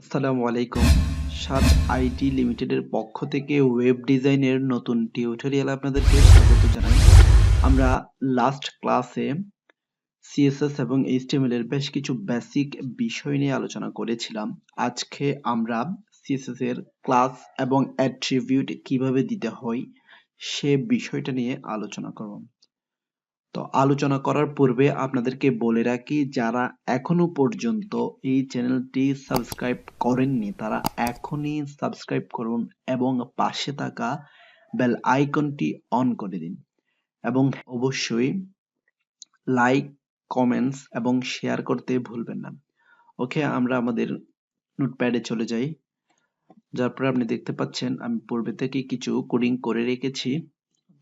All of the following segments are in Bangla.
আসসালামু আলাইকুম। সাত আইটি লিমিটেডের পক্ষ থেকে ওয়েব ডিজাইনের নতুন টিউটোরিয়াল আপনাদেরকে স্বাগত জানাই। আমরা লাস্ট ক্লাসে সিএসএস এবং এইচটিএমএল এর বেশ কিছু বেসিক বিষয় নিয়ে আলোচনা করেছিলাম। আজকে আমরা সিএসএস এর ক্লাস এবং অ্যাট্রিবিউট কীভাবে দিতে হয় সে বিষয়টা নিয়ে আলোচনা করব। তো আলোচনা করার পূর্বে আপনাদেরকে বলে রাখি, যারা এখনও পর্যন্ত এই চ্যানেলটি সাবস্ক্রাইব করেননি, তারা এখনই সাবস্ক্রাইব করুন এবং পাশে থাকা বেল আইকনটি অন করে দিন। এবং অবশ্যই লাইক, কমেন্টস এবং শেয়ার করতে ভুলবেন না। ওকে, আমরা আমাদের নোটপ্যাডে চলে যাই। যার পরে আপনি দেখতে পাচ্ছেন, আমি পূর্বে থেকে কিছু কোডিং করে রেখেছি।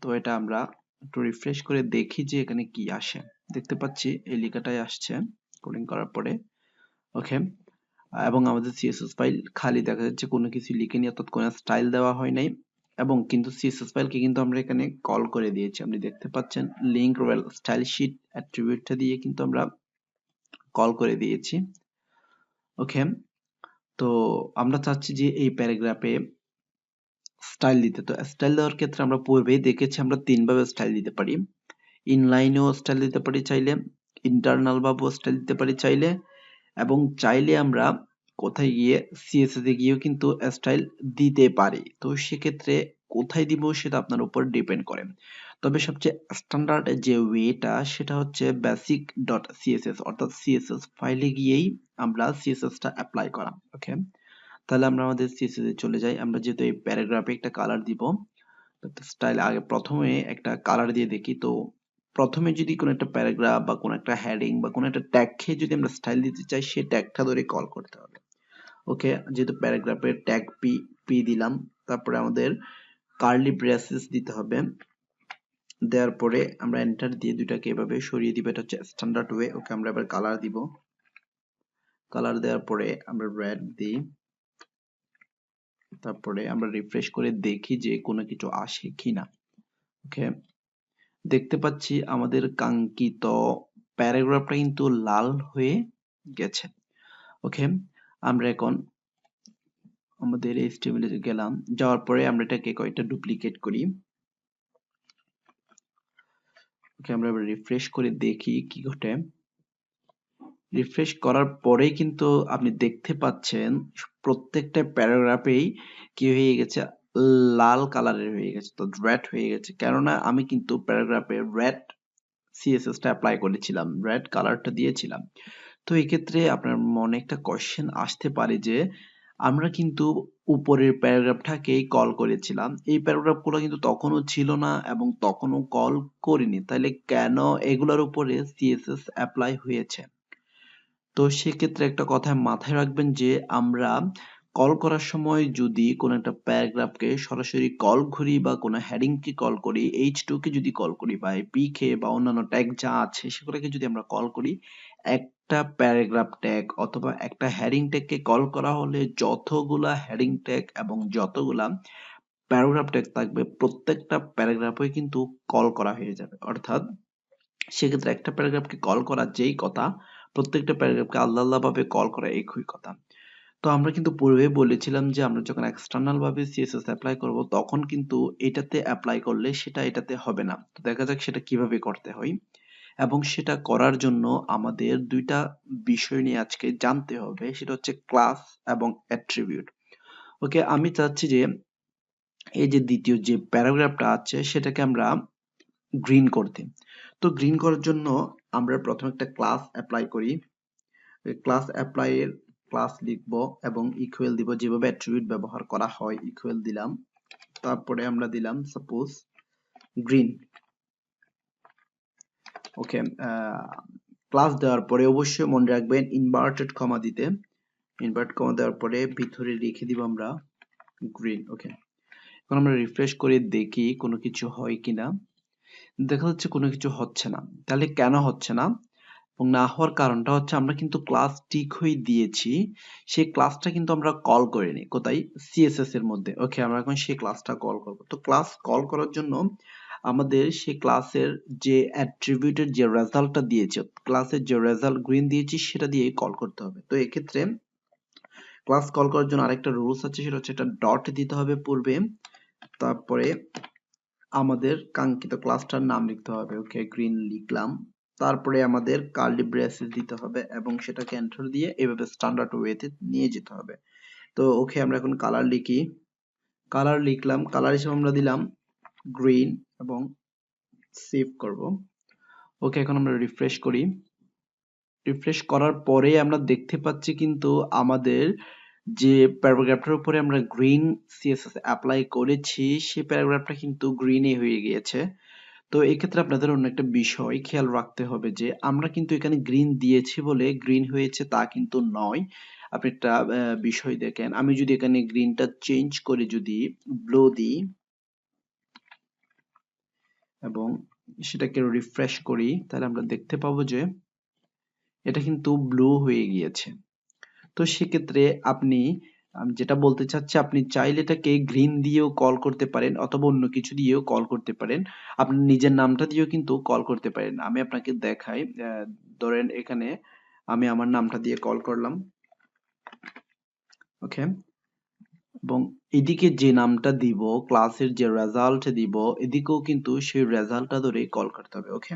তো এটা আমরা একটু রিফ্রেশ করে দেখি যে এখানে কি আসে। দেখতে পাচ্ছি এই লেখাটাই আসছে কোডিং করার পরে। ওকে এবং আমাদের সিএসএস ফাইল খালি দেখা যাচ্ছে কোনো কিছু লিখে নিয়ে অর্থাৎ কোনো স্টাইল দেওয়া হয় নাই। এবং কিন্তু সিএসএস ফাইলকে কিন্তু আমরা এখানে কল করে দিয়েছি। আপনি দেখতে পাচ্ছেন লিঙ্ক রয়েল স্টাইল শিট অ্যাট্রিবিউটটা দিয়ে কিন্তু আমরা কল করে দিয়েছি। ওকে তো আমরা চাচ্ছি যে এই প্যারাগ্রাফে স্টাইল দিতে। তো স্টাইল দেওয়ার ক্ষেত্রে আমরা পূর্বেই দেখেছি আমরা তিনভাবে স্টাইল দিতে পারি। ইনলাইনেও স্টাইল দিতে পারি চাইলে ইন্টারনাল ভাবেও স্টাইল দিতে পারি চাইলে, এবং চাইলে আমরা কোথায় গিয়ে সিএসএস গিয়েও কিন্তু স্টাইল দিতে পারি। তো সেক্ষেত্রে কোথায় দিব সেটা আপনার উপর ডিপেন্ড করে। তবে সবচেয়ে স্ট্যান্ডার্ড যে ওয়েটা সেটা হচ্ছে বেসিক ডট সিএসএস অর্থাৎ সিএসএস ফাইলে গিয়েই আমরা সিএসএসটা অ্যাপ্লাই করা। ওকে তাহলে আমরা আমাদের সিএসএস চলে যাই। আমরা যেহেতু এই প্যারাগ্রাফে একটা কালার দিব স্টাইল আগে প্রথমে একটা কালার দিয়ে দেখি। তো প্রথমে যদি কোনো একটা প্যারাগ্রাফ বা কোনো একটা হেডিং বা কোনো একটা ট্যাগ খেয়ে যদি আমরা স্টাইল দিতে চাই সেই ট্যাগটা ধরে কল করতে হবে। ওকে যেহেতু প্যারাগ্রাফের ট্যাগ পি পি দিলাম, তারপরে আমাদের কার্লি ব্রেসেস দিতে হবে। দেওয়ার পরে আমরা এন্টার দিয়ে দুইটাকে এভাবে সরিয়ে দিব। এটা হচ্ছে স্ট্যান্ডার্ড ওয়ে ওকে আমরা এবার কালার দিব। কালার দেওয়ার পরে আমরা রেড দিই। তারপরে আমরা রিফ্রেশ করে দেখি যে কোনো কিছু আসে কিনা। ওকে দেখতে পাচ্ছি আমাদের কাঙ্ক্ষিত প্যারাগ্রাফটা কিন্তু লাল হয়ে গেছে। ওকে আমরা এখন আমাদের এইচটিএমএল এ গেলাম। যাওয়ার পরে আমরা এটাকে কয়েকটা ডুপ্লিকেট করি। ওকে আমরা রিফ্রেশ করে দেখি কি ঘটে। রিফ্রেশ করার পরেই কিন্তু আপনি দেখতে পাচ্ছেন প্রত্যেকটা প্যারাগ্রাফেই কি হয়ে গেছে? লাল কালারের হয়ে গেছে, তো রেড হয়ে গেছে। কেননা আমি কিন্তু প্যারাগ্রাফে রেড সিএসএসটা অ্যাপ্লাই করেছিলাম রেড কালারটা দিয়েছিলাম। তো এক্ষেত্রে আপনার মনে একটা কোশ্চেন আসতে পারে যে, আমরা কিন্তু উপরের প্যারাগ্রাফটাকেই কল করেছিলাম। এই প্যারাগ্রাফগুলো কিন্তু তখনও ছিল না এবং তখনও কল করিনি। তাহলে কেন এগুলোর উপরে সিএসএস অ্যাপ্লাই হয়েছে? তো সেক্ষেত্রে একটা কথা মাথায় রাখবেন যে, আমরা কল করার সময় যদি কোনো একটা প্যারাগ্রাফকে সরাসরি কল করি বা কোনো হেডিংকে কল করি এইচ টু কে যদি কল করি বা পি কে বা অন্যান্য ট্যাগ যা আছে সেগুলোকে যদি আমরা কল করি, একটা প্যারাগ্রাফ ট্যাগ অথবা একটা হেডিং ট্যাগকে কল করা হলে যতগুলা হেডিং ট্যাগ এবং যতগুলা প্যারাগ্রাফ ট্যাগ থাকবে, প্রত্যেকটা প্যারাগ্রাফে কিন্তু কল করা হয়ে যাবে। অর্থাৎ সেক্ষেত্রে একটা প্যারাগ্রাফকে কল করা যেই কথা প্রত্যেকটা প্যারাগ্রাফকে আল্লাহ আলাদা ভাবে কল করা একই কথা। তো আমরা কিন্তু পূর্বে বলেছিলাম যে আমরা যখন এক্সটার্নাল ভাবে সিএসএস অ্যাপ্লাই করব, তখন কিন্তু এটাতে অ্যাপ্লাই করলে সেটা এটাতে হবে না। তো দেখা যাক সেটা কীভাবে করতে হয়। এবং সেটা করার জন্য আমাদের দুইটা বিষয় নিয়ে আজকে জানতে হবে, সেটা হচ্ছে ক্লাস এবং অ্যাট্রিবিউট ওকে আমি চাচ্ছি যে এই যে দ্বিতীয় যে প্যারাগ্রাফটা আছে, সেটাকে আমরা গ্রিন করতে। তো গ্রিন করার জন্য আমরা প্রথমে একটা ক্লাস অ্যাপ্লাই করি। ক্লাস অ্যাপ্লাই এর ক্লাস লিখব এবং ইকুয়াল দিব যেভাবে অ্যাট্রিবিউট ব্যবহার করা হয় ইকুয়াল দিলাম। তারপরে আমরা দিলাম সাপোজ গ্রিন ওকে ক্লাস দেওয়ার পরে অবশ্যই মনে রাখবেন ইনভার্টেড কমা দিতে। ইনভার্ট কমা দেওয়ার পরে ভিতরে লিখে দিব আমরা গ্রিন ওকে এখন আমরা রিফ্রেশ করে দেখি কোনো কিছু হয় কিনা। দেখা যাচ্ছে কোনো কিছু হচ্ছে না। তাহলে কেন হচ্ছে না? এবং না হওয়ার কারণটা হচ্ছে আমরা কিন্তু ক্লাস ঠিক হয়ে দিয়েছি, সেই ক্লাসটা কিন্তু আমরা কল করিনি। কোথায়? সিএসএস এর মধ্যে। ওকে আমরা এখন সেই ক্লাসটা কল করব। তো ক্লাস কল করার জন্য আমাদের সেই ক্লাসের যে অ্যাট্রিবিউটের যে রেজাল্টটা দিয়েছে ক্লাসের যে রেজাল্ট গ্রিন দিয়েছি, সেটা দিয়ে কল করতে হবে। তো এক্ষেত্রে ক্লাস কল করার জন্য আরেকটা রুলস আছে, সেটা হচ্ছে একটা ডট দিতে হবে পূর্বে। তারপরে আমাদের কাঙ্ক্ষিত ক্লাসটার নাম লিখতে হবে ওকে গ্রিন লিখলাম। তারপরে আমাদের কার্লি ব্রেসেস দিতে হবে এবং সেটাকে এন্টার দিয়ে এভাবে স্ট্যান্ডার্ড ওয়েতে নিয়ে যেতে হবে। তো ওকে আমরা এখন কালার লিখি। কালার লিখলাম কালার হিসেবে আমরা দিলাম গ্রিন এবং সেভ করব। ওকে এখন আমরা রিফ্রেশ করি। রিফ্রেশ করার পরে আমরা দেখতে পাচ্ছি কিন্তু আমাদের যে প্যারাগ্রাফটার উপরে আমরা গ্রিন সিএসএস অ্যাপ্লাই করেছি, সেই প্যারাগ্রাফটা কিন্তু গ্রিনে হয়ে গিয়েছে। তো এক্ষেত্রে আপনাদের অন্য একটা বিষয় খেয়াল রাখতে হবে যে, আমরা কিন্তু এখানে গ্রিন দিয়েছি বলে গ্রিন হয়েছে তা কিন্তু নয়। আপনি একটা বিষয় দেখেন, আমি যদি এখানে গ্রিনটা চেঞ্জ করে যদি ব্লু দিই এবং সেটাকে রিফ্রেশ করি, তাহলে আমরা দেখতে পাবো যে এটা কিন্তু ব্লু হয়ে গিয়েছে। তো সেক্ষেত্রে আপনি, আমি যেটা বলতে চাচ্ছি, আপনি চাইলে এটাকে গ্রিন দিয়েও কল করতে পারেন অথবা অন্য কিছু দিয়েও কল করতে পারেন। আপনি নিজের নামটা দিয়েও কিন্তু কল করতে পারেন। আমি আপনাকে দেখাই ধরেন এখানে আমি আমার নামটা দিয়ে কল করলাম। ওকে এবং এদিকে যে নামটা দিব ক্লাসের যে রেজাল্ট দিব, এদিকেও কিন্তু সেই রেজাল্টটা ধরে কল করতে হবে। ওকে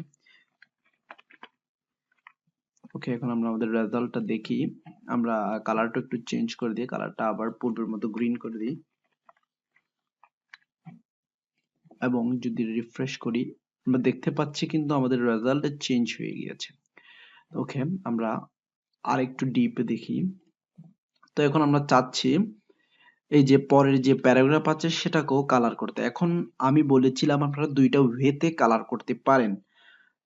ওকে এখন আমরা আমাদের রেজাল্টটা দেখি। আমরা কালারটা একটু চেঞ্জ করে দিই কালারটা আবার পূর্বের মতো গ্রিন করে দিই। এবং যদি রিফ্রেশ করি, আমরা দেখতে পাচ্ছি কিন্তু আমাদের রেজাল্ট চেঞ্জ হয়ে গিয়েছে। ওকে আমরা আর একটু ডিপ দেখি। তো এখন আমরা চাচ্ছি, এই যে পরের যে প্যারাগ্রাফ আছে, সেটাকেও কালার করতে। এখন আমি বলেছিলাম আপনারা দুইটা ওয়েতে কালার করতে পারেন।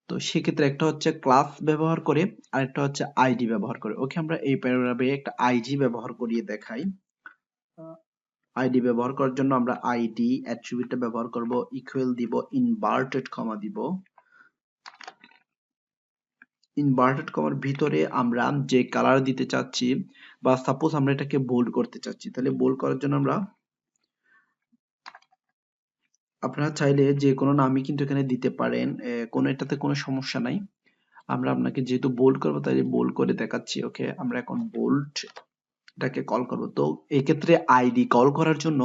তো সেক্ষেত্রে একটা হচ্ছে ক্লাস ব্যবহার করে, আর একটা হচ্ছে আইডি ব্যবহার করে। ওকে আমরা এই প্যারাগ্রাফে একটা আইডি ব্যবহার করিয়ে দেখাই। আইডি ব্যবহার করার জন্য আমরা আইডি অ্যাট্রিবিউটটা ব্যবহার করব ইকুয়াল দিব ইনভার্টেড কমা দিব। ইনভার্টেড কমার ভিতরে আমরা যে কালার দিতে চাচ্ছি, বা সাপোজ আমরা এটাকে বোল্ড করতে চাচ্ছি, তাহলে বোল্ড করার জন্য আমরা আপনারা চাইলে যে কোনো নামই কিন্তু এখানে দিতে পারেন কোনো এটাতে কোনো সমস্যা নাই। আমরা আপনাকে যেহেতু বোল্ড করব, তাই বোল্ড করে দেখাচ্ছি ওকে আমরা এখন বোল্ড এটাকে কল করব। তো এই ক্ষেত্রে আইডি কল করার জন্য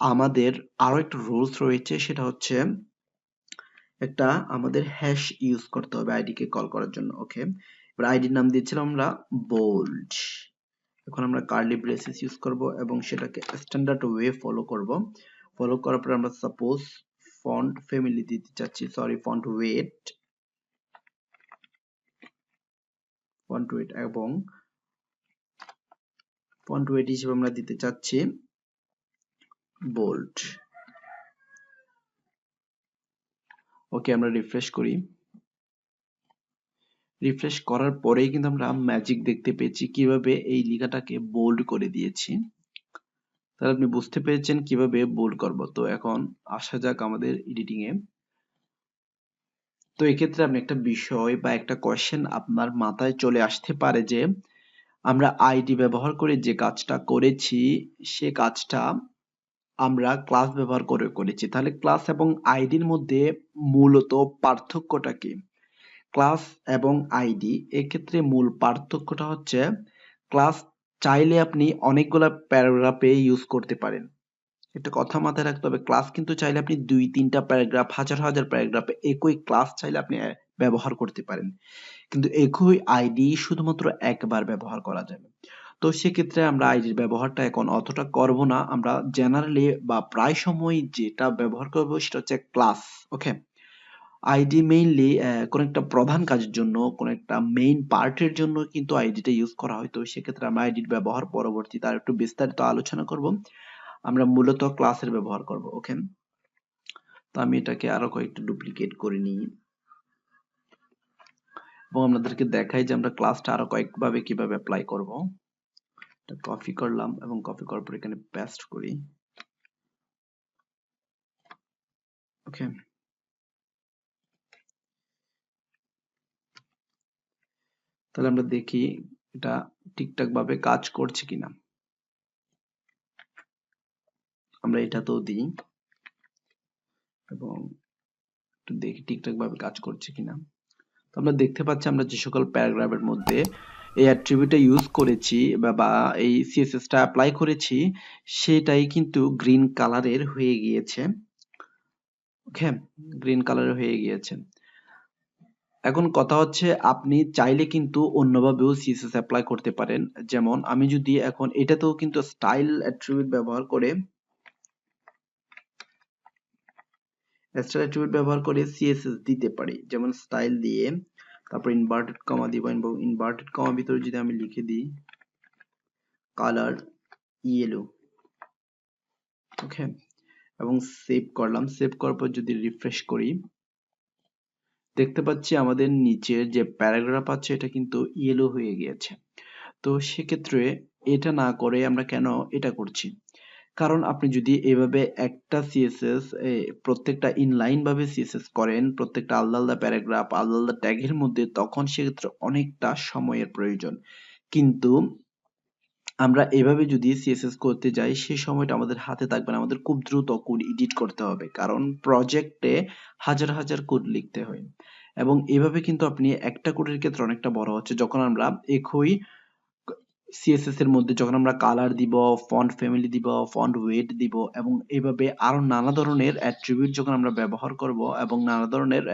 আমাদের আরও একটা রুলস রয়েছে, সেটা হচ্ছে একটা আমাদের হ্যাশ ইউজ করতে হবে আইডি কে কল করার জন্য ওকে এবার আইডির নাম দিয়েছিলাম আমরা বোল্ড এখন আমরা কার্লি ব্রেসেস ইউজ করব এবং সেটাকে স্ট্যান্ডার্ড ওয়ে ফলো করব। ফলো করার পর আমরা সাপোজ ফন্ট ফ্যামিলি দিতে চাচ্ছি sorry font weight font weight এবং ফন্ট ওয়েট হিসেবে আমরা দিতে চাচ্ছি বোল্ড ওকে আমরা রিফ্রেশ করি। রিফ্রেশ করার পরেই কিন্তু আমরা ম্যাজিক দেখতে পেয়েছি, কীভাবে এই লেখাটাকে বোল্ড করে দিয়েছি। তাহলে আপনি বুঝতে পেরেছেন কীভাবে বোল্ড করব। তো এখন আসা যাক আমাদের এডিটিং এ। তো এক্ষেত্রে আপনি একটা বিষয় বা একটা কোয়েশ্চেন আপনার মাথায় চলে আসতে পারে যে, আমরা আইডি ব্যবহার করে যে কাজটা করেছি, সে কাজটা আমরা ক্লাস ব্যবহার করে করেছি। তাহলে ক্লাস এবং আইডির মধ্যে মূলত পার্থক্যটা কি? ক্লাস এবং আইডি এক্ষেত্রে মূল পার্থক্যটা হচ্ছে ক্লাস চাইলে আপনি অনেকগুলা প্যারাগ্রাফে ইউজ করতে পারেন। একটা কথা মাথায় রাখতে হবে ক্লাস কিন্তু চাইলে আপনি দুই তিনটা প্যারাগ্রাফ হাজার হাজার প্যারাগ্রাফে একই ক্লাস চাইলে আপনি ব্যবহার করতে পারেন। কিন্তু একই আইডি শুধুমাত্র একবার ব্যবহার করা যাবে। তো সেক্ষেত্রে আমরা আইডির ব্যবহারটা এখন অতটা করব না। আমরা জেনারেলি বা প্রায় সময় যেটা ব্যবহার করব সেটা হচ্ছে ক্লাস ওকে আইডি মেইনলি কোন একটা প্রধান কাজের জন্য, কোন একটা মেইন পার্টের জন্য কিন্তু আইডিটা ইউজ করা হয়। তো সেক্ষেত্রে আমরা আইডির ব্যবহার পরবর্তীতে আর একটু বিস্তারিত আলোচনা করব। আমরা মূলত ক্লাসের ব্যবহার করব ওকে তো আমি এটাকে আরও কয়েকটা ডুপ্লিকেট করে নিই। এবং আপনাদেরকে দেখাই যে আমরা ক্লাসটা আরও কয়েকভাবে কীভাবে অ্যাপ্লাই করব। এটা কপি করলাম এবং কপি করার পর এখানে পেস্ট করি। ওকে তাহলে আমরা দেখি এটা ঠিকঠাক ভাবে কাজ করছে কিনা। আমরা এটা তো দিই এবং একটু দেখি ঠিকঠাক ভাবে কাজ করছে কিনা। তো আমরা দেখতে পাচ্ছি আমরা যে সকল প্যারাগ্রাফের মধ্যে এই অ্যাট্রিবিউটটা ইউজ করেছি বা এই সিএসএসটা অ্যাপ্লাই করেছি, সেটাই কিন্তু গ্রিন কালারের হয়ে গিয়েছে। ওকে গ্রিন কালারের হয়ে গিয়েছে। এখন কথা হচ্ছে আপনি চাইলে কিন্তু অন্যভাবেও সিএসএস অ্যাপ্লাই করতে পারেন। যেমন আমি যদি এখন এটাতেও কিন্তু স্টাইল অ্যাট্রিবিউট ব্যবহার করে স্টাইল অ্যাট্রিবিউট ব্যবহার করে সিএসএস দিতে পারি। যেমন স্টাইল দিয়ে, তারপর ইনভার্টেড কমা দিব ইনভার্টেড কমা ভিতরে যদি আমি লিখে দিই কালার ইয়েলো ওকে এবং সেভ করলাম। সেভ করার পর যদি রিফ্রেশ করি দেখতে পাচ্ছি আমাদের নিচের যে প্যারাগ্রাফ আছে, এটা কিন্তু ইয়েলো হয়ে গিয়েছে। তো সেক্ষেত্রে এটা না করে আমরা কেন এটা করছি? কারণ আপনি যদি এভাবে একটা সিএসএস প্রত্যেকটা ইনলাইন ভাবে সিএসএস করেন, প্রত্যেকটা আলাদা আলাদা প্যারাগ্রাফ আলাদা আলাদা ট্যাগের মধ্যে, তখন সেক্ষেত্রে অনেকটা সময়ের প্রয়োজন। কিন্তু আমরা এভাবে যদি সিএসএস করতে যাই, সে সময়টা আমাদের হাতে থাকবে না। আমাদের খুব দ্রুত কোড এডিট করতে হবে। কারণ প্রজেক্টে হাজার হাজার কোড লিখতে হয়। এবং এভাবে কিন্তু আপনি একটা কোডের ক্ষেত্রে অনেকটা বড় হচ্ছে। যখন আমরা একই সিএসএস এর মধ্যে, যখন আমরা কালার দিব ফন্ট ফ্যামিলি দিব ফন্ট ওয়েট দিব, এবং এভাবে আরও নানা ধরনের অ্যাট্রিবিউট যখন আমরা ব্যবহার করব এবং নানা ধরনের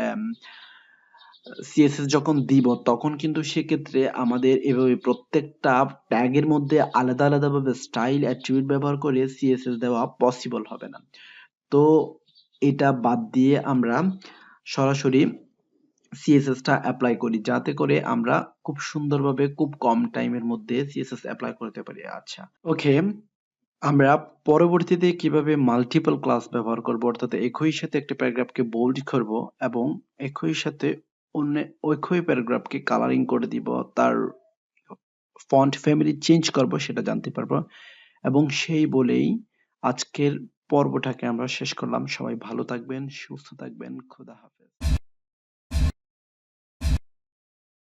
সিএসএস যখন দিব, তখন কিন্তু সেক্ষেত্রে আমাদের এভাবে প্রত্যেকটা ট্যাগের মধ্যে আলাদা আলাদা ভাবে স্টাইল অ্যাট্রিবিউট ব্যবহার করে সিএসএস দেওয়া পসিবল হবে না। তো এটা বাদ দিয়ে আমরা সরাসরি সিএসএস টা অ্যাপ্লাই করি, যাতে করে আমরা খুব সুন্দরভাবে খুব কম টাইমের মধ্যে সিএসএস অ্যাপ্লাই করতে পারি। আচ্ছা ওকে আমরা পরবর্তীতে কীভাবে মাল্টিপল ক্লাস ব্যবহার করব? অর্থাৎ একই সাথে একটা প্যারাগ্রাফকে বোল্ড করব এবং একই সাথে অন্য ঐক্ষই প্যারাগ্রাফকে কালারিং করে দিব, তার ফন্ট ফ্যামিলি চেঞ্জ করব সেটা জানতে পারব। এবং সেই বলেই আজকের পর্বটাকে আমরা শেষ করলাম। সবাই ভালো থাকবেন, সুস্থ থাকবেন, খোদা হাফেজ।